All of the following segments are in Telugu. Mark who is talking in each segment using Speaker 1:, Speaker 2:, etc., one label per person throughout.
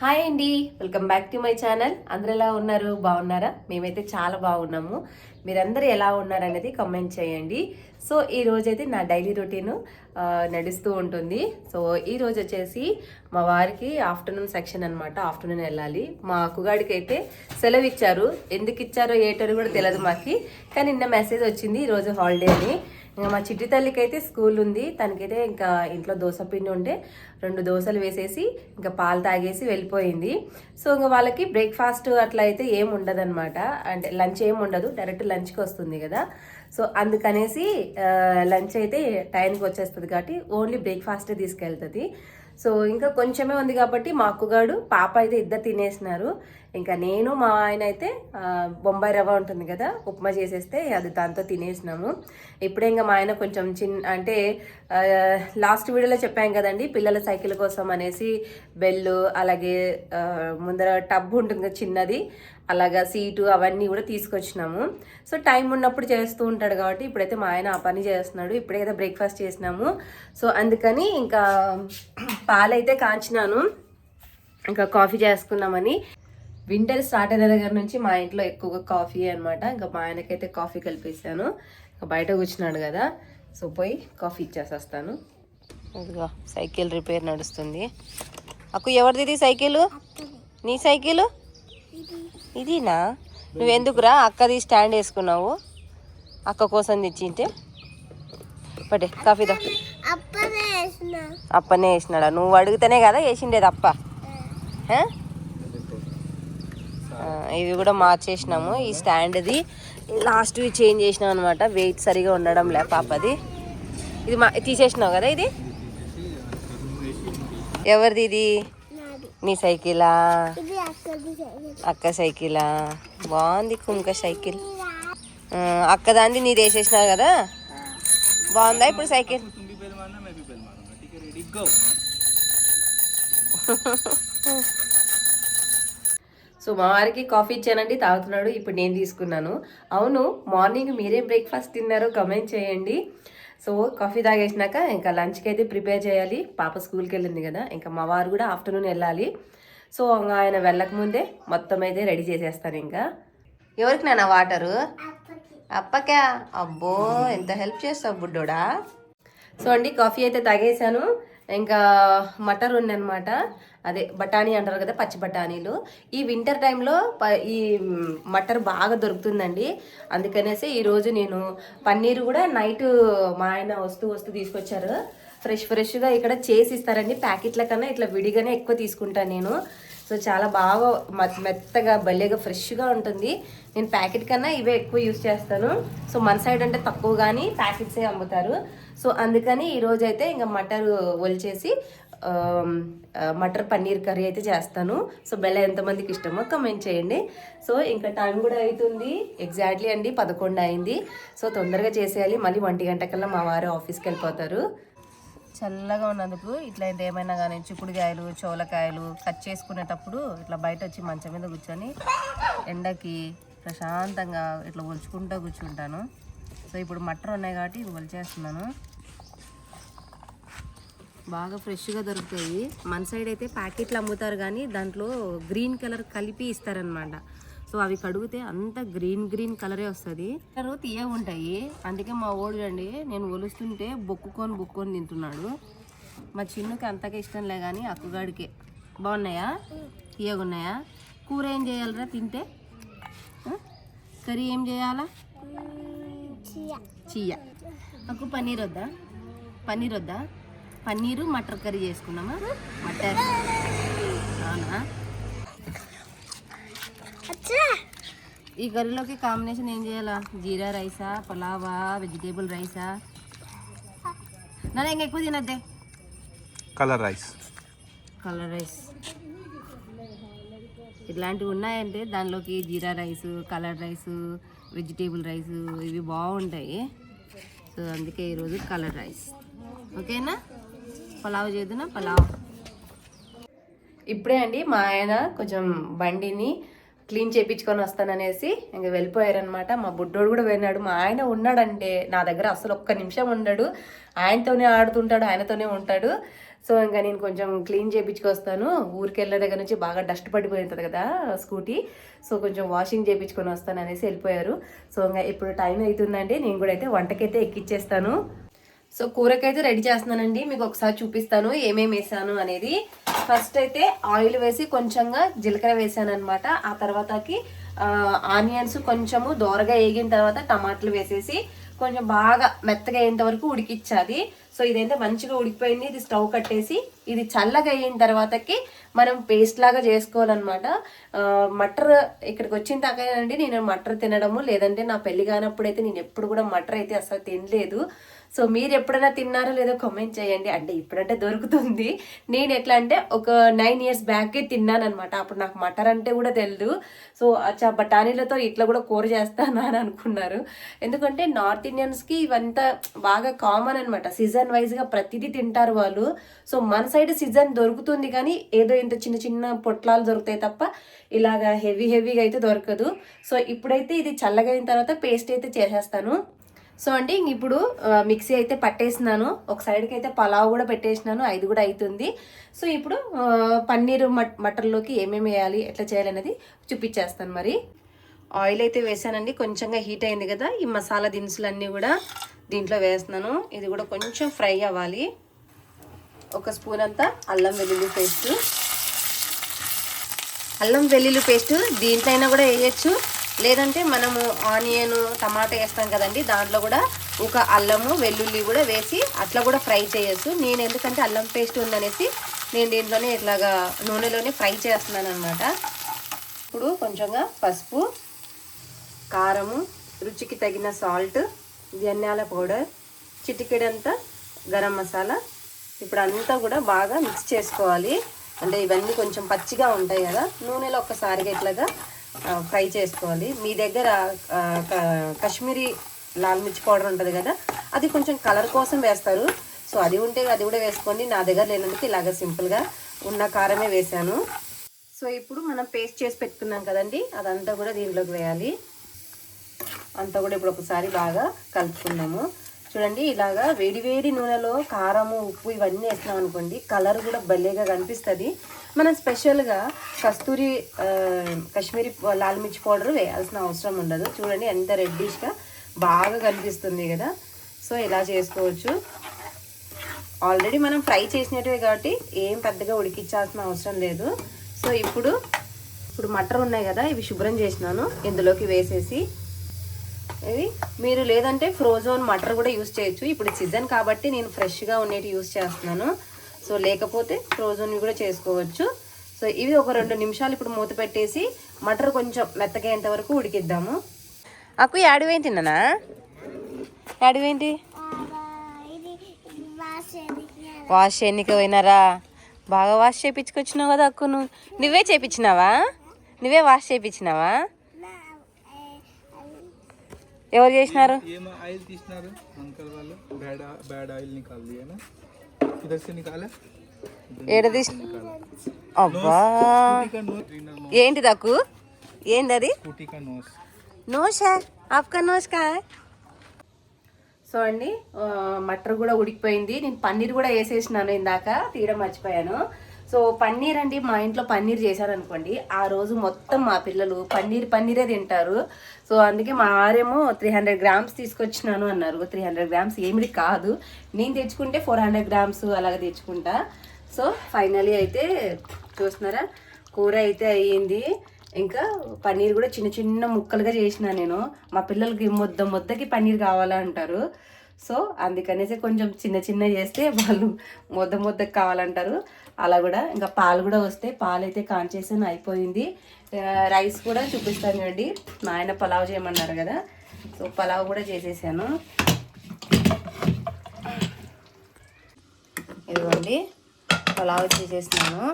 Speaker 1: హాయ్ అండి. Welcome back to my channel. అందరు ఎలా ఉన్నారు? బాగున్నారా? మేమైతే చాలా బాగున్నాము. మీరందరూ ఎలా ఉన్నారనేది కమెంట్ చేయండి. సో ఈ రోజైతే నా డైలీ రొటీన్ నడుస్తూ ఉంటుంది. సో ఈ రోజు వచ్చేసి మా వారికి ఆఫ్టర్నూన్ సెక్షన్ అనమాట ఆఫ్టర్నూన్ వెళ్ళాలి. మా అక్కుగాడికి అయితే సెలవు ఇచ్చారు ఎందుకు ఇచ్చారో ఏటో కూడా తెలియదు మాకి. కానీ నిన్న మెసేజ్ వచ్చింది. ఈరోజు హాలిడే అని. ఇంకా మా చిట్టి తల్లికి అయితే స్కూల్ ఉంది. తనకైతే ఇంకా ఇంట్లో దోశ పిండి ఉంటే రెండు దోశలు వేసేసి ఇంకా పాలు తాగేసి వెళ్ళిపోయింది. సో ఇంకా వాళ్ళకి బ్రేక్ఫాస్ట్ అట్లా అయితే ఏం ఉండదన్నమాట. అంటే లంచ్ ఏం ఉండదు. డైరెక్ట్ లంచ్కి వస్తుంది కదా. సో అందుకనేసి లంచ్ అయితే టైంకి వచ్చేస్తుంది కాబట్టి ఓన్లీ బ్రేక్ఫాస్టే తీసుకెళ్తుంది. సో ఇంకా కొంచెమే ఉంది కాబట్టి మా అక్కగాడు పాప అయితే ఇద్దరు తినేసినారు. ఇంకా నేను మా ఆయన అయితే బొంబాయి రవ్వ ఉంటుంది కదా ఉప్మా చేసేస్తే అది దాంతో తినేసినాము. ఇప్పుడే ఇంకా మా ఆయన కొంచెం చిన్న అంటే లాస్ట్ వీడియోలో చెప్పాం కదండి పిల్లల సైకిల్ కోసం అనేసి బెల్లు అలాగే ముందర టబ్ ఉంటుంది చిన్నది. అలాగా సీటు అవన్నీ కూడా తీసుకొచ్చినాము. సో టైం ఉన్నప్పుడు చేస్తూ ఉంటాడు కాబట్టి ఇప్పుడైతే మా ఆయన ఆ పని చేస్తున్నాడు. ఇప్పుడే కదా బ్రేక్ఫాస్ట్ చేసినాము. సో అందుకని ఇంకా పాలైతే కాంచినాను. ఇంకా కాఫీ చేసుకుందామని వింటర్ స్టార్ట్ అయిన దగ్గర నుంచి మా ఇంట్లో ఎక్కువగా కాఫీ అనమాట ఇంకా మా ఆయనకైతే కాఫీ కలిపేసాను ఇంకా బయట కూర్చున్నాడు కదా. సో పోయి కాఫీ ఇచ్చేసేస్తాను. ఇదిగో సైకిల్ రిపేర్ నడుస్తుంది. అక్కు ఎవరిది సైకిల్? నీ సైకిల్? ఇదినా? నువ్వెందుకురా అక్కది స్టాండ్ వేసుకున్నావు? అక్క కోసం తెచ్చింటే? పడే కాఫీ దా.
Speaker 2: అప్పనే వేసిన.
Speaker 1: అప్పనే వేసినాడా? నువ్వు అడిగితేనే కదా వేసిండేది అప్ప ఇవి కూడా మార్చేసినాము. ఈ స్టాండ్ది లాస్ట్ చేంజ్ చేసినాం అనమాట వెయిట్ సరిగా ఉండడం లే పాపది. ఇది మా తీసేసినావు కదా ఇది? ఎవరిది ఇది? నీ సైకిల్. అక్క సైకిలా? బాగుంది కుంక సైకిల్. అక్క దాన్ని నీది వేసేసినావు కదా? బాగుందా ఇప్పుడు సైకిల్? సో మా వారికి కాఫీ ఇచ్చానండి తాగుతున్నాడు ఇప్పుడు నేను తీసుకున్నాను. అవును మార్నింగ్ మీరేం బ్రేక్ఫాస్ట్ తిన్నారో కమెంట్ చేయండి. సో కాఫీ తాగేసినాక ఇంకా లంచ్కి అయితే ప్రిపేర్ చేయాలి. పాప స్కూల్కి వెళ్ళింది కదా ఇంకా మా వారు కూడా ఆఫ్టర్నూన్ వెళ్ళాలి. సో ఆయన వెళ్ళకముందే మొత్తం అయితే రెడీ చేసేస్తాను ఇంకా. ఎవరికి నాన్న వాటరు? అప్పకే. అబ్బో ఎంత హెల్ప్ చేస్తావు బుడ్డోడా? సో అండి కాఫీ అయితే తాగేసాను ఇంకా మటర్ ఉందన్నమాట అదే బఠానీ అంటారు కదా పచ్చి బఠానీలు. ఈ వింటర్ టైంలో ప- ఈ మటర్ బాగా దొరుకుతుందండి. అందుకనేసి ఈరోజు నేను పన్నీరు కూడా నైట్ మా ఆయన వస్తూ వస్తూ తీసుకొచ్చారు. ఫ్రెష్ ఫ్రెష్గా ఇక్కడ చేసి ఇస్తారండి ప్యాకెట్ల కన్నా ఇట్లా విడిగానే ఎక్కువ తీసుకుంటాను నేను. సో చాలా బాగా మెత్తగా భలేగా ఫ్రెష్గా ఉంటుంది. నేను ప్యాకెట్ కన్నా ఇవే ఎక్కువ యూస్ చేస్తాను. సో మన సైడ్ అంటే తక్కువ కానీ ప్యాకెట్సే అమ్ముతారు. సో అందుకని ఈరోజైతే ఇంకా మటర్ ఒలిచేసి మటర్ పన్నీర్ కర్రీ అయితే చేస్తాను. సో బెల్ల ఎంతమందికి ఇష్టమో కమెంట్ చేయండి. సో ఇంకా టైం కూడా అవుతుంది ఎగ్జాక్ట్లీ అండి పదకొండు అయింది. సో తొందరగా చేసేయాలి. మళ్ళీ ఒంటి గంటకల్లా మా వారు ఆఫీస్కి వెళ్ళిపోతారు. చల్లగా ఉన్నందుకు ఇట్లా ఏమైనా కానీ చిక్కుడుకాయలు చోలకాయలు కట్ చేసుకునేటప్పుడు ఇట్లా బయట వచ్చి మంచం మీద కూర్చొని ఎండకి ప్రశాంతంగా ఇట్లా ఒలుచుకుంటూ కూర్చుంటాను. సో ఇప్పుడు మటర్ ఉన్నాయి కాబట్టి ఇది ఒలిచేస్తున్నాను. బాగా ఫ్రెష్గా దొరుకుతాయి. మన సైడ్ అయితే ప్యాకెట్లు అమ్ముతారు కానీ దాంట్లో గ్రీన్ కలర్ కలిపి ఇస్తారనమాట సో అవి కడిగితే అంత గ్రీన్ గ్రీన్ కలరే వస్తుంది. కలర్ తీయగా ఉంటాయి. అందుకే మా ఓడు చూడండి నేను ఒలుస్తుంటే బొక్కుకొని బొక్కుకొని తింటున్నాడు. మా చిన్నుకి అంతగా ఇష్టం లే కానీ అక్కుగాడికే. బాగున్నాయా? తీయగా ఉన్నాయా కూర ఏం చేయాలరా తింటే? కర్రీ ఏం చేయాలా?
Speaker 2: చియ.
Speaker 1: చియ్య నాకు పన్నీర్ వద్దా? పన్నీర్ వద్దా? పన్నీరు మటర్ కర్రీ చేసుకున్నామా? మటర్ అవునా? ఈ కర్రీలోకి కాంబినేషన్ ఏం చేయాలా? జీరా రైసా పులావా వెజిటేబుల్ రైసా? నా ఇంకా ఎక్కువ తినద్దే.
Speaker 3: కలర్ రైస్
Speaker 1: కలర్ రైస్ ఇట్లాంటివి ఉన్నాయంటే దానిలోకి జీరా rice colour rice vegetable rice ఇవి బాగుంటాయి. సో అందుకే ఈరోజు కలర్ రైస్ ఓకేనా? పలావ్ చేద్దునా? పలావ్. ఇప్పుడే అండి మా ఆయన కొంచెం బండిని క్లీన్ చేయించుకొని వస్తాననేసి ఇంకా వెళ్ళిపోయారనమాట మా బుడ్డోడు కూడా వెళ్ళాడు మా ఆయన ఉన్నాడంటే నా దగ్గర అసలు ఒక్క నిమిషం ఉండడు. ఆయనతోనే ఆడుతుంటాడు ఆయనతోనే ఉంటాడు. సో ఇంకా నేను కొంచెం క్లీన్ చేయించుకొస్తాను ఊరికి వెళ్ళే దగ్గర నుంచి బాగా డస్ట్ పడిపోయింది కదా స్కూటీ. సో కొంచెం వాషింగ్ చేయించుకొని వస్తాను అనేసి వెళ్ళిపోయారు. సో ఇంకా ఇప్పుడు టైం అవుతుందండి నేను కూడా అయితే వంటకైతే ఎక్కిచ్చేస్తాను. సో కూరకైతే రెడీ చేస్తున్నానండి. మీకు ఒకసారి చూపిస్తాను ఏమేమి వేసాను అనేది. ఫస్ట్ అయితే ఆయిల్ వేసి కొంచెంగా జీలకర్ర వేసాను అనమాట ఆ తర్వాతకి ఆనియన్స్ కొంచెము దోరగా వేగిన తర్వాత టమాటాలు వేసేసి కొంచెం బాగా మెత్తగా అయ్యేంత వరకు ఉడికిచ్చాలి సో ఇదైతే మంచిగా ఉడికిపోయింది. ఇది స్టవ్ కట్టేసి ఇది చల్లగా అయిన తర్వాతకి మనం పేస్ట్ లాగా చేసుకోవాలన్నమాట. మటర్ ఇక్కడికి వచ్చిన తాకండి నేను మటర్ తినడము లేదంటే నా పెళ్ళి కానప్పుడైతే నేను ఎప్పుడు కూడా మటర్ అయితే అసలు తినలేదు. సో మీరు ఎప్పుడైనా తిన్నారో లేదో కామెంట్ చేయండి. అంటే ఇప్పుడంటే దొరుకుతుంది. నేను ఎట్లా అంటే ఒక నైన్ ఇయర్స్ బ్యాకే తిన్నానమాట అప్పుడు నాకు మటర్ అంటే కూడా తెలియదు సో అచ్చా బఠానీలతో ఇట్లా కూడా కూర చేస్తానా అని అనుకున్నారు. ఎందుకంటే నార్త్ ఇండియన్స్కి ఇవంతా బాగా కామన్ అనమాట సీజన్ వైజ్గా ప్రతిదీ తింటారు వాళ్ళు. సో మన సైడ్ సీజన్ దొరుకుతుంది కానీ ఏదో ఇంత చిన్న చిన్న పొట్లాలు దొరుకుతాయి తప్ప ఇలాగా హెవీ హెవీగా అయితే దొరకదు. సో ఇప్పుడైతే ఇది చల్లగా అయిన తర్వాత పేస్ట్ అయితే చేసేస్తాను. సో అంటే ఇంక ఇప్పుడు మిక్సీ అయితే పట్టేసినాను. ఒక సైడ్కి అయితే పలావ్ కూడా పెట్టేసినాను. అది కూడా అవుతుంది సో ఇప్పుడు పన్నీరు పన్నీర్ మట్ మటన్లోకి ఏమేమి వేయాలి ఎట్లా చేయాలి అనేది చూపించేస్తాను మరి. ఆయిల్ అయితే వేసానండి. కొంచెంగా హీట్ అయింది కదా ఈ మసాలా దినుసులు అన్నీ కూడా. దీంట్లో వేస్తున్నాను. ఇది కూడా కొంచెం ఫ్రై అవ్వాలి. ఒక స్పూన్ అంతా అల్లం వెల్లుల్లి పేస్ట్. అల్లం వెల్లుల్లి పేస్ట్ దీంట్లో అయినా కూడా వేయచ్చు. లేదంటే మనము ఆనియన్ టమాటా వేస్తాం కదండి దాంట్లో కూడా ఒక అల్లము వెల్లుల్లి కూడా వేసి అట్లా కూడా ఫ్రై చేయొచ్చు. నేను ఎందుకంటే అల్లం పేస్ట్ ఉందనేసి నేను దీంట్లోనే ఇట్లాగా నూనెలోనే ఫ్రై చేస్తున్నాను అనమాట ఇప్పుడు కొంచెంగా పసుపు కారము రుచికి తగిన సాల్ట్ ధనియాల పౌడర్ చిటికెడంతా గరం మసాలా. ఇప్పుడు అంతా కూడా బాగా మిక్స్ చేసుకోవాలి. అంటే ఇవన్నీ కొంచెం పచ్చిగా ఉంటాయి కదా నూనెలో ఒక్కసారిగా ఇట్లాగా ఫ్రై చేసుకోవాలి. మీ దగ్గర కాశ్మీరీ లాల్ మిర్చి పౌడర్ ఉంటుంది కదా అది కొంచెం కలర్ కోసం వేస్తారు. సో అది ఉంటే అది కూడా వేసుకోండి. నా దగ్గర లేనందుకు ఇలాగ సింపుల్గా ఉన్న కారమే వేసాను సో ఇప్పుడు మనం పేస్ట్ చేసి పెట్టుకున్నాం కదండి అదంతా కూడా దీంట్లోకి వేయాలి. అంతా కూడా ఇప్పుడు ఒకసారి బాగా కలుపుకున్నాము చూడండి ఇలాగా వేడి వేడి నూనెలో కారము ఉప్పు ఇవన్నీ వేసినాం అనుకోండి కలర్ కూడా భలేగా కనిపిస్తుంది. మనం స్పెషల్గా కస్తూరి కాశ్మీరీ లాల్ మిర్చి పౌడర్ వేయాల్సిన అవసరం ఉండదు. చూడండి ఎంత రెడ్డిష్గా బాగా కనిపిస్తుంది కదా. సో ఇలా చేసుకోవచ్చు. ఆల్రెడీ మనం ఫ్రై చేసినట్టువే కాబట్టి ఏం పెద్దగా ఉడికించాల్సిన అవసరం లేదు. సో ఇప్పుడు ఇప్పుడు మటర్ ఉన్నాయి కదా ఇవి శుభ్రం చేసినాను. ఇందులోకి వేసేసి ఇవి మీరు లేదంటే ఫ్రోజోన్ మటర్ కూడా యూస్ చేయొచ్చు. ఇప్పుడు సీజన్ కాబట్టి నేను ఫ్రెష్గా ఉండేవి యూస్ చేస్తున్నాను. సో లేకపోతే ఫ్రోజోన్ కూడా చేసుకోవచ్చు. సో ఇవి ఒక రెండు నిమిషాలు ఇప్పుడు మూత పెట్టేసి మటర్ కొంచెం మెత్తగేంత వరకు ఉడికిద్దాము. అక్కు యాడివేంటి నానా యాడివేంటి వాష్ చేయనీకి పోయినారా? బాగా వాష్ చేయించుకొచ్చినావు కదా అక్కు నువ్వు. నువ్వే చేయించినావా నువ్వే వాష్ చేయించినావా ఎవరు చేసినారు?
Speaker 3: ఆయిల్ తీసినారు? అంకల్ వాళ్ళు. బ్యాడ్ బ్యాడ్ ఆయిల్
Speaker 1: ఏడ తీసి అబ్బా. ఏంటి దక్కు ఏంటి అది
Speaker 3: స్కూటీ
Speaker 1: కా నోస్. కా? సో అండి మటర్ కూడా ఉడికిపోయింది. నేను పన్నీర్ కూడా వేసేసినాను ఇందాక తీయడం మర్చిపోయాను. సో పన్నీర్ అండి మా ఇంట్లో పన్నీర్ చేశారు అనుకోండి ఆ రోజు మొత్తం మా పిల్లలు పన్నీర్ పన్నీరే తింటారు. సో అందుకే మా ఆరేమో త్రీ హండ్రెడ్ గ్రామ్స్ తీసుకొచ్చినాను అన్నారు. త్రీ హండ్రెడ్ గ్రామ్స్ ఏమిటి కాదు. నేను తెచ్చుకుంటే ఫోర్ హండ్రెడ్ గ్రామ్స్ అలాగ తెచ్చుకుంటా. సో ఫైనలీ అయితే చూస్తున్నారా? కూర అయితే అయ్యింది. ఇంకా పన్నీర్ కూడా చిన్న చిన్న ముక్కలుగా చేసిన నేను. మా పిల్లలకి ముద్ద ముద్దకి పన్నీర్ కావాలంటారు. సో అందుకనేసి కొంచెం చిన్న చిన్న చేస్తే వాళ్ళు ముద్ద ముద్దకి కావాలంటారు. అలా కూడా ఇంకా పాలు కూడా వస్తే పాలు అయితే కాంచేసాను అయిపోయింది. రైస్ కూడా చూపిస్తాను చూడండి. మా ఆయన పలావ్ చేయమన్నారు కదా. సో పలావ్ కూడా చేసేసాను. ఇదిగోండి. పలావ్ చేసేసినాను.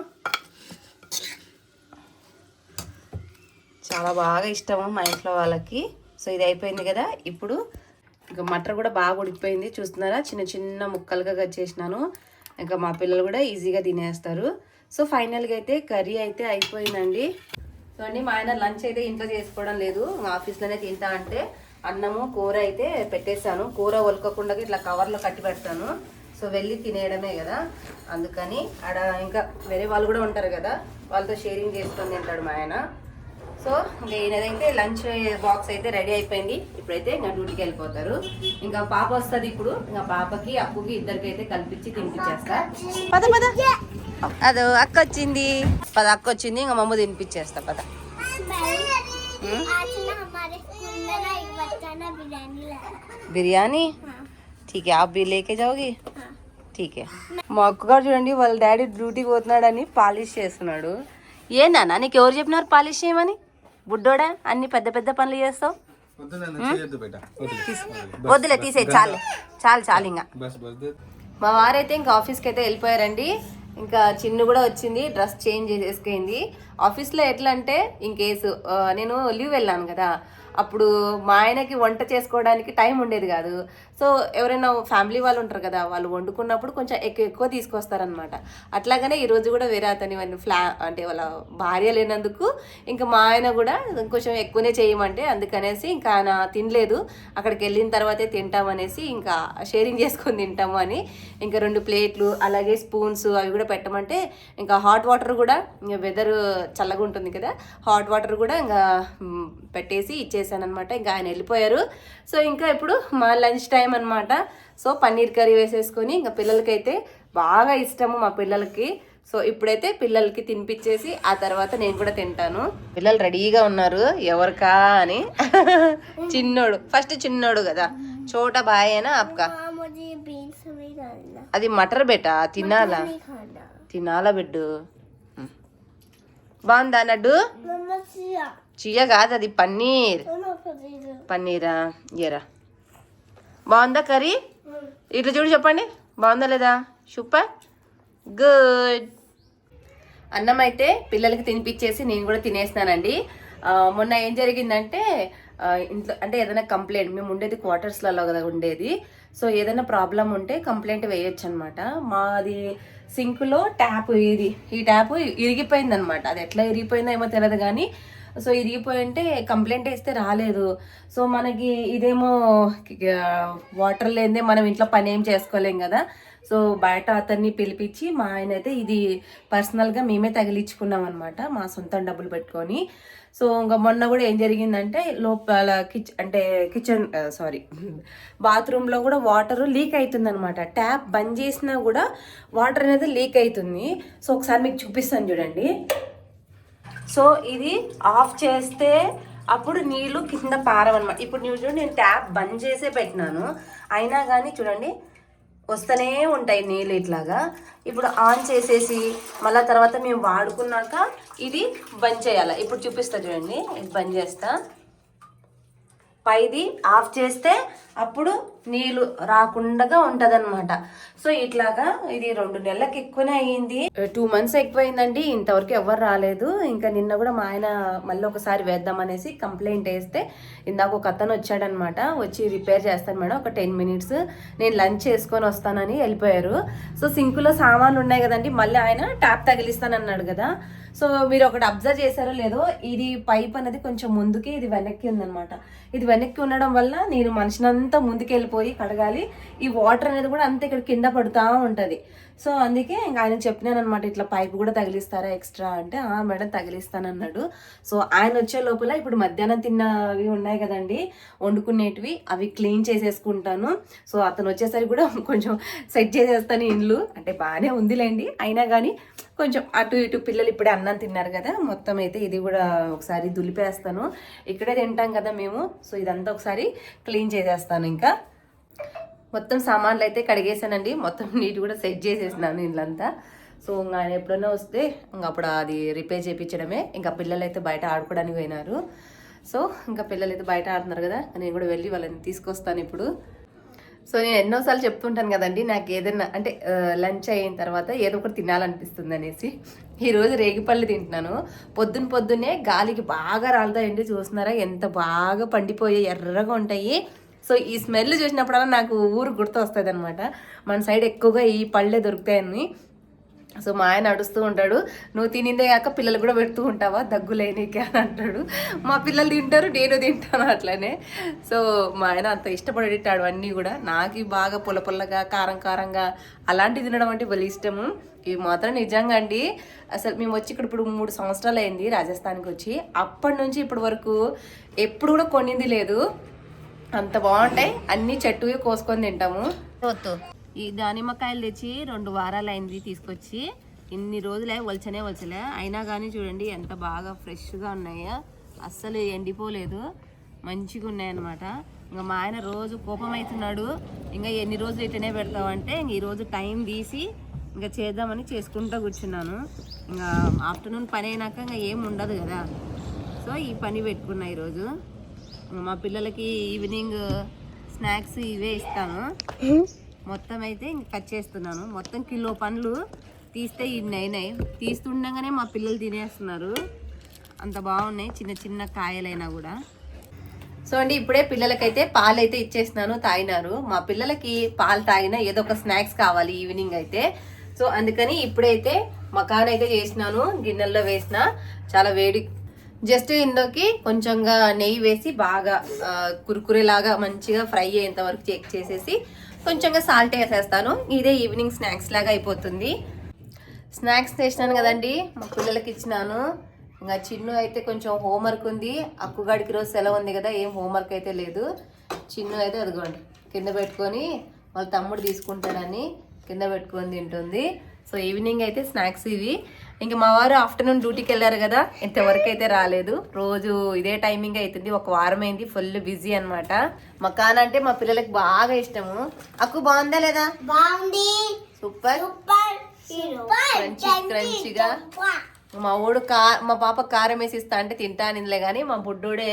Speaker 1: చాలా బాగా ఇష్టము మా ఇంట్లో వాళ్ళకి. సో ఇది అయిపోయింది కదా. ఇప్పుడు ఇంకా మటర్ కూడా బాగా ఉడికిపోయింది. చూస్తున్నారా? చిన్న చిన్న ముక్కలుగా కట్ చేసినాను. ఇంకా మా పిల్లలు కూడా ఈజీగా తినేస్తారు. సో ఫైనల్గా అయితే కర్రీ అయితే అయిపోయిందండి. సో అండి మా ఆయన లంచ్ అయితే ఇంట్లో చేసుకోవడం లేదు. ఆఫీస్లోనే తింటా అంటే అన్నము కూర అయితే పెట్టేశాను. కూర ఒలకకుండా ఇట్లా కవర్లో కట్టి పెడతాను. సో సో వెళ్ళి తినేయడమే కదా. అందుకని ఆడ ఇంకా వేరే వాళ్ళు కూడా ఉంటారు కదా. వాళ్ళతో షేరింగ్ చేసుకొని తింటాడు మా ఆయన. సో ఇంకా ఈయనదైతే లంచ్ బాక్స్ అయితే రెడీ అయిపోయింది ఇప్పుడైతే ఇంకా డ్యూటీకి వెళ్ళిపోతారు ఇంకా పాప వస్తుంది ఇప్పుడు ఇంకా పాపకి అప్పుకి ఇద్దరికి అయితే కల్పించి తినిపించేస్తా పద పద అదో అక్క వచ్చింది పద అక్క వచ్చింది ఇంకా మమ్మ తినిపించేస్తా పద
Speaker 2: आज ना हमारे स्कूल में ना एक बच्चा ना बिरयानी लाया
Speaker 1: బిర్యానీ
Speaker 2: हाँ
Speaker 1: ठीक है आप भी लेके जाओगे
Speaker 2: हाँ
Speaker 1: ठीक है మా అక్కగారు చూడండి వాళ్ళ డాడీ డ్యూటీకి పోతున్నాడని పాలిష్ చేస్తున్నాడు ఏ నాన్న నీకు ఎవరు చెప్పినారు పాలిష్ చేయమని బుడ్డోడా అన్ని పెద్ద పెద్ద పనులు చేస్తావు? వద్దులే తీసే చాలు. చాలు చాలు ఇంకా మా వారైతే ఇంకా ఆఫీస్కి అయితే వెళ్ళిపోయారండి. ఇంకా చిన్ను కూడా వచ్చింది డ్రెస్ చేంజ్ చేసేసుకుంది. ఆఫీస్లో ఎట్లా అంటే ఇన్ కేసు ఆ, నేను లీవ్ వెళ్ళాను కదా. అప్పుడు మా ఆయనకి వంట చేసుకోవడానికి టైం ఉండేది కాదు. సో ఎవరైనా ఫ్యామిలీ వాళ్ళు ఉంటారు కదా వాళ్ళు వండుకున్నప్పుడు కొంచెం ఎక్కువ ఎక్కువ తీసుకొస్తారనమాట అట్లాగనే ఈరోజు కూడా వేరే అతని వాళ్ళ ఫ్లా అంటే వాళ్ళ భార్య లేనందుకు ఇంకా మా ఆయన కూడా కొంచెం ఎక్కువనే చేయమంటే అందుకనేసి ఇంకా ఆయన తినలేదు. అక్కడికి వెళ్ళిన తర్వాతే తింటామనేసి ఇంకా షేరింగ్ చేసుకొని తింటాము అని ఇంకా రెండు ప్లేట్లు అలాగే స్పూన్స్ అవి కూడా పెట్టమంటే ఇంకా హాట్ వాటర్ కూడా ఇంకా వెదర్ చల్లగా ఉంటుంది కదా హాట్ వాటర్ కూడా ఇంకా పెట్టేసి ఇచ్చే చేశాను అనమాట ఇంకా ఆయన వెళ్ళిపోయారు. సో ఇంకా ఇప్పుడు మా లంచ్ టైం అనమాట సో పన్నీర్ కర్రీ వేసేసుకొని ఇంకా పిల్లలకైతే బాగా ఇష్టము మా పిల్లలకి. సో ఇప్పుడైతే పిల్లలకి తినిపించేసి ఆ తర్వాత నేను కూడా తింటాను. పిల్లలు రెడీగా ఉన్నారు. ఎవరికా అని. చిన్నోడు. ఫస్ట్ చిన్నోడు కదా. చోట బాయేనా
Speaker 2: అప్కా
Speaker 1: అది మటర్ బెట? తినాలా? తినాలా బిడ్డు? బాగుందా నడ్డు చీయ కాదు అది పన్నీర్. పన్నీరా. ఎరా బాగుందా కర్రీ? ఇట్లా చూడు చెప్పండి. బాగుందా లేదా? సూపర్. గుడ్. అన్నం అయితే పిల్లలకి తినిపించేసి నేను కూడా తినేసినానండి. మొన్న ఏం జరిగిందంటే ఇంట్లో అంటే ఏదైనా కంప్లైంట్ మేము ఉండేది క్వార్టర్స్లలో కదా ఉండేది. సో ఏదైనా ప్రాబ్లం ఉంటే కంప్లైంట్ వేయొచ్చు అనమాట మాది సింక్లో ట్యాప్ ఇది ఈ ట్యాప్ ఇరిగిపోయింది అనమాట అది ఎట్లా ఇరిగిపోయిందో ఏమో తెలియదు కానీ సో ఇరిగిపోయి ఉంటే కంప్లైంట్ వేస్తే రాలేదు. సో మనకి ఇదేమో వాటర్ లేదే మనం ఇంట్లో పని ఏం చేసుకోలేం కదా. సో బయట అతన్ని పిలిపించి మా ఆయన అయితే ఇది పర్సనల్గా మేమే తగిలించుకున్నాం అనమాట మా సొంతం డబ్బులు పెట్టుకొని. సో ఇంకా మొన్న కూడా ఏం జరిగిందంటే లోపల కిచ్ అంటే కిచెన్ సారీ బాత్రూంలో కూడా వాటర్ లీక్ అవుతుంది అనమాట ట్యాప్ బంద్ చేసినా కూడా వాటర్ అనేది లీక్ అవుతుంది. సో ఒకసారి మీకు చూపిస్తాను చూడండి. సో ఇది ఆఫ్ చేస్తే అప్పుడు నీళ్ళు కింద పారవన్నమాట. ఇప్పుడు నువ్వు చూడండి నేను ట్యాప్ బంద్ చేసే పెట్టినాను. అయినా కానీ చూడండి వస్తూనే ఉంటాయి నీళ్ళు ఇట్లాగా. ఇప్పుడు ఆన్ చేసేసి మళ్ళీ తర్వాత మేము వాడుకున్నాక ఇది బంద్ చేయాలి? ఇప్పుడు చూపిస్తా చూడండి ఇది బంద్ చేస్తా. పైది ఆఫ్ చేస్తే అప్పుడు నీళ్ళు రాకుండా ఉంటదన్నమాట. సో ఇట్లాగా ఇది రెండు నెలలకు ఎక్కువనే అయ్యింది. టూ మంత్స్ ఎక్కువైందండి. ఇంతవరకు ఎవరు రాలేదు. ఇంకా నిన్న కూడా మా ఆయన మళ్ళీ ఒకసారి వేద్దామనేసి కంప్లైంట్ వేస్తే ఇందాక ఒక అతను వచ్చాడనమాట వచ్చి రిపేర్ చేస్తాను మేడం. ఒక టెన్ మినిట్స్ నేను లంచ్ చేసుకొని వస్తానని వెళ్ళిపోయారు. సో సింకులో సామాన్లు ఉన్నాయి కదండి. మళ్ళీ ఆయన ట్యాప్ తగిలిస్తానన్నాడు కదా. సో మీరు ఒకటి అబ్జర్వ్ చేశారో లేదో ఇది పైప్ అనేది కొంచెం ముందుకి ఇది వెనక్కి ఉందన్నమాట. ఇది వెనక్కి ఉండడం వల్ల నేను మనిషినంతా ముందుకెళ్ళిపోయి కడగాలి. ఈ వాటర్ అనేది కూడా అంతే ఇక్కడ కింద పడుతూ ఉంటుంది. సో అందుకే ఇంకా ఆయన చెప్పినాను అనమాట ఇట్లా పైప్ కూడా తగిలిస్తారా ఎక్స్ట్రా? అంటే ఆ మేడం తగిలిస్తానన్నాడు. సో ఆయన వచ్చే లోపల ఇప్పుడు మధ్యాహ్నం తిన్నవి ఉన్నాయి కదండి వండుకునేటివి అవి క్లీన్ చేసేసుకుంటాను. సో అతను వచ్చేసరికి కూడా కొంచెం సెట్ చేసేస్తాను ఇండ్లు. అంటే బాగానే ఉందిలేండి. అయినా కానీ కొంచెం అటు ఇటు పిల్లలు ఇప్పుడే అన్నం తిన్నారు కదా మొత్తం అయితే ఇది కూడా ఒకసారి దులిపేస్తాను. ఇక్కడే తింటాం కదా మేము. సో ఇదంతా ఒకసారి క్లీన్ చేసేస్తాను ఇంకా. మొత్తం సామాన్లు అయితే కడిగేసానండి. మొత్తం నీట్ కూడా సెట్ చేసేసినాను ఇళ్ళంతా సో ఇంకా ఆయన ఎప్పుడైనా వస్తే ఇంకా అప్పుడు అది రిపేర్ చేయించడమే ఇంకా పిల్లలు అయితే బయట ఆడుకోవడానికి పోయినారు. సో ఇంకా పిల్లలు అయితే బయట ఆడుతున్నారు కదా నేను కూడా వెళ్ళి వాళ్ళని తీసుకొస్తాను ఇప్పుడు. సో నేను ఎన్నోసార్లు చెప్తుంటాను కదండి నాకు ఏదైనా అంటే లంచ్ అయిన తర్వాత ఏదో ఒకటి తినాలనిపిస్తుంది అనేసి. ఈరోజు రేగిపళ్ళు తింటున్నాను. పొద్దున పొద్దున్నే గాలికి బాగా రాలుతాయండి చూస్తున్నారా? ఎంత బాగా పండిపోయి ఎర్రగా ఉంటాయి. సో ఈ స్మెల్ చూసినప్పుడల్లా నాకు ఊరు గుర్తు వస్తుంది అనమాట మన సైడ్ ఎక్కువగా ఈ పళ్ళే దొరుకుతాయని. సో మా ఆయన నడుస్తూ ఉంటాడు నువ్వు తినిందే కాక పిల్లలు కూడా పెడుతూ ఉంటావా? దగ్గు లేనికే అని అంటాడు. మా పిల్లలు తింటారు నేను తింటాను అట్లనే. సో మా ఆయన అంత ఇష్టపడి తింటాడు అన్నీ కూడా. నాకు బాగా పుల్ల పుల్లగా కారం కారంగా అలాంటివి తినడం అంటే భలే ఇష్టము. ఇవి మాత్రం నిజంగా అండి. అసలు మేము వచ్చి ఇక్కడ ఇప్పుడు మూడు సంవత్సరాలు అయింది రాజస్థాన్కి వచ్చి. అప్పటి నుంచి ఇప్పటి వరకు ఎప్పుడు కూడా కొనింది లేదు. అంత బాగుంటాయి. అన్ని చెట్టువి కోసుకొని తింటాము. ఈ దానిమ్మకాయలు తెచ్చి రెండు వారాలు అయింది తీసుకొచ్చి. ఇన్ని రోజులే వలచనే వలచలే. అయినా కానీ చూడండి ఎంత బాగా ఫ్రెష్గా ఉన్నాయో. అస్సలు ఎండిపోలేదు. మంచిగా ఉన్నాయన్నమాట. ఇంకా మా ఆయన రోజు కోపం అవుతున్నాడు ఇంకా ఎన్ని రోజులు ఇట్లనే పెడతావంటే ఇంక ఈరోజు టైం తీసి ఇంకా చేద్దామని చేసుకుంటూ కూర్చున్నాను. ఇంకా ఆఫ్టర్నూన్ పని అయినాక ఇంకా ఏం ఉండదు కదా. సో ఈ పని పెట్టుకున్నా ఈరోజు. మా పిల్లలకి ఈవినింగ్ స్నాక్స్ ఇవే ఇస్తాను. మొత్తం అయితే ఇంక కట్ చేస్తున్నాను. మొత్తం కిలో పండ్లు తీస్తే ఇన్ని అయినాయి. తీస్తుండగానే మా పిల్లలు తినేస్తున్నారు. అంత బాగున్నాయి. చిన్న చిన్న కాయలైనా కూడా. సో అండి ఇప్పుడే పిల్లలకైతే పాలు అయితే ఇచ్చేసినాను తాగినారు. మా పిల్లలకి పాలు తాగినా ఏదో ఒక స్నాక్స్ కావాలి ఈవినింగ్ అయితే. సో అందుకని ఇప్పుడైతే మకాన్ అయితే చేసినాను గిన్నెల్లో వేసిన. చాలా వేడి జస్ట్ ఇందులోకి కొంచెంగా నెయ్యి వేసి బాగా కురుకురేలాగా మంచిగా ఫ్రై అయ్యేంత వరకు చెక్ చేసేసి కొంచెంగా సాల్ట్ వేసేస్తాను. ఇదే ఈవినింగ్ స్నాక్స్ లాగా అయిపోతుంది. స్నాక్స్ చేసినాను కదండి మా పిల్లలకి ఇచ్చినాను. ఇంకా చిన్ను అయితే కొంచెం హోంవర్క్ ఉంది. అక్కుగాడికి రోజు సెలవు ఉంది కదా ఏం హోంవర్క్ అయితే లేదు. చిన్ను అయితే అదిగోండి కింద పెట్టుకొని వాళ్ళ తమ్ముడు తీసుకుంటాడని కింద పెట్టుకొని తింటుంది. సో ఈవినింగ్ అయితే స్నాక్స్ ఇవి. ఇంకా మా వారు ఆఫ్టర్నూన్ డ్యూటీకి వెళ్ళారు కదా ఇంతవరకు అయితే రాలేదు. రోజు ఇదే టైమింగ్ అవుతుంది ఒక వారం అయింది ఫుల్ బిజీ అనమాట మకాన్ అంటే మా పిల్లలకి బాగా ఇష్టము. అక్కు బాగుందా లేదా?
Speaker 2: బాగుంది.
Speaker 1: సూపర్. క్రంచీ క్రంచీగా మా ఊడు కా మా పాప కారం వేసి ఇస్తా అంటే తింటానిలే కానీ మా బుడ్డోడే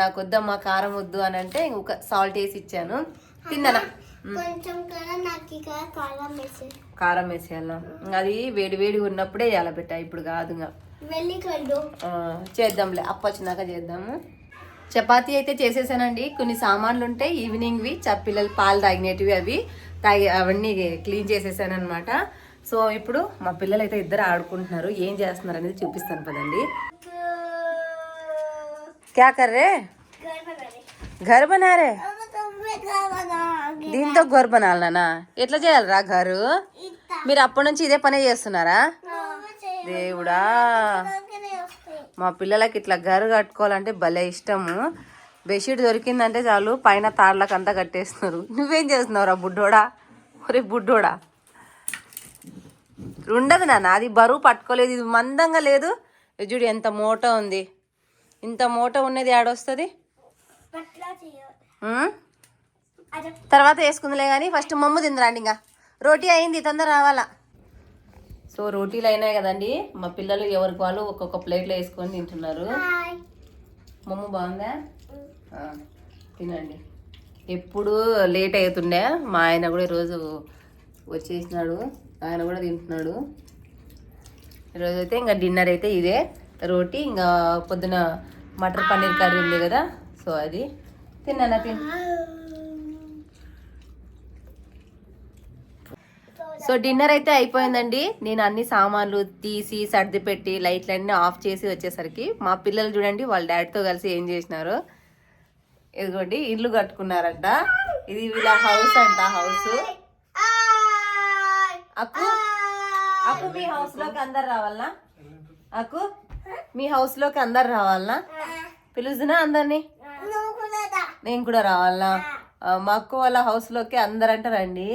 Speaker 1: నాకు వద్దమ్మా కారం వద్దు అని అంటే ఇంకొక సాల్ట్ వేసి ఇచ్చాను. తిన్నానా?
Speaker 2: కొంచెం నాకు వేసి
Speaker 1: కారం వేసేయాలా? అది వేడి వేడి ఉన్నప్పుడే వేయాలి పెట్ట ఇప్పుడు కాదు ఇంకా
Speaker 2: వెళ్ళి కళ్ళు
Speaker 1: ఆ, చేద్దాంలే. అప్ప వచ్చినాక చేద్దాము. చపాతీ అయితే చేసేసానండి. కొన్ని సామాన్లు ఉంటాయి ఈవినింగ్వి పిల్లలు పాలు తాగినటివి అవి తాగి అవన్నీ క్లీన్ చేసేసాను అనమాట సో ఇప్పుడు మా పిల్లలు అయితే ఇద్దరు ఆడుకుంటున్నారు. ఏం చేస్తున్నారు అనేది చూపిస్తాను పదండి. క్యా కర్ రే ఘర్ బనా రే దీంతో గొర్ బనాలనా ఎట్లా చేయాలరా ఘరు? మీరు అప్పటి నుంచి ఇదే పనే చేస్తున్నారా? దేవుడా. మా పిల్లలకి ఇట్లా గరు కట్టుకోవాలంటే భలే ఇష్టము. బెడ్షీట్ దొరికిందంటే చాలు పైన తాళ్ళకి అంతా కట్టేస్తున్నారు. నువ్వేం చేస్తున్నావురా బుడ్డోడా? ఒరే బుడ్డోడా. ఉండదు నాన్న అది బరువు పట్టుకోలేదు ఇది మందంగా లేదు. చూడు ఎంత మూట ఉంది. ఇంత మూట ఉన్నది ఆడొస్తుంది
Speaker 2: అట్లా చేయాలి
Speaker 1: ఉం?
Speaker 2: అదే
Speaker 1: తర్వాత వేసుకుందిలే కానీ ఫస్ట్ మమ్ము తిందిరాండి ఇంకా. రోటీ అయింది తొందర రావాలా? సో రోటీలు అయినాయి కదండి. మా పిల్లలు ఎవరికి వాళ్ళు ఒక్కొక్క ప్లేట్లో వేసుకొని తింటున్నారు.
Speaker 2: హాయ్.
Speaker 1: మమ్మ బాగుందా? ఆ, తినండి. ఎప్పుడు లేట్ అవుతుండే మా ఆయన కూడా ఈరోజు వచ్చేసినాడు. ఆయన కూడా తింటున్నాడు. ఈరోజు అయితే ఇంకా డిన్నర్ అయితే ఇదే. రోటీ ఇంకా పొద్దున మటర్ పన్నీర్ కర్రీ ఉంది కదా. సో అది. తిన్నానా తిన్ సో డిన్నర్ అయితే అయిపోయిందండి. నేను అన్ని సామాన్లు తీసి సర్ది పెట్టి లైట్లు ఆఫ్ చేసి వచ్చేసరికి మా పిల్లలు చూడండి వాళ్ళ డాడీతో కలిసి ఏం చేసినారు? ఇదిగోండి ఇల్లు కట్టుకున్నారంట. ఇది వీళ్ళ హౌస్ అంట హౌస్. అక్కు అక్కు మీ హౌస్లోకి అందరు రావాలనా? అక్కు మీ హౌస్లోకి అందరు రావాలనా? పిలుస్తున్నా అందరినీ? నేను కూడా రావాలనా? మా అక్క వాళ్ళ హౌస్లోకి అందరంట రండి.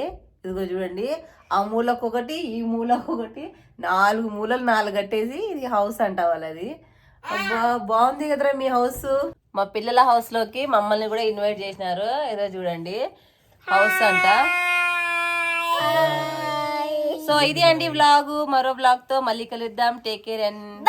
Speaker 1: ఇదిగో చూడండి ఆ మూలకు ఒకటి ఈ మూలకు ఒకటి నాలుగు మూలలు నాలుగు కట్టేసి ఇది హౌస్ అంట వాళ్ళది బాగుంది కదరా మీ హౌస్. మా పిల్లల హౌస్లోకి మమ్మల్ని కూడా ఇన్వైట్ చేసినారు. ఏదో చూడండి. హౌస్ అంట. సో ఇది అండి వ్లాగ్. మరో వ్లాగ్తో మళ్ళీ కలుద్దాం. Take care
Speaker 2: and.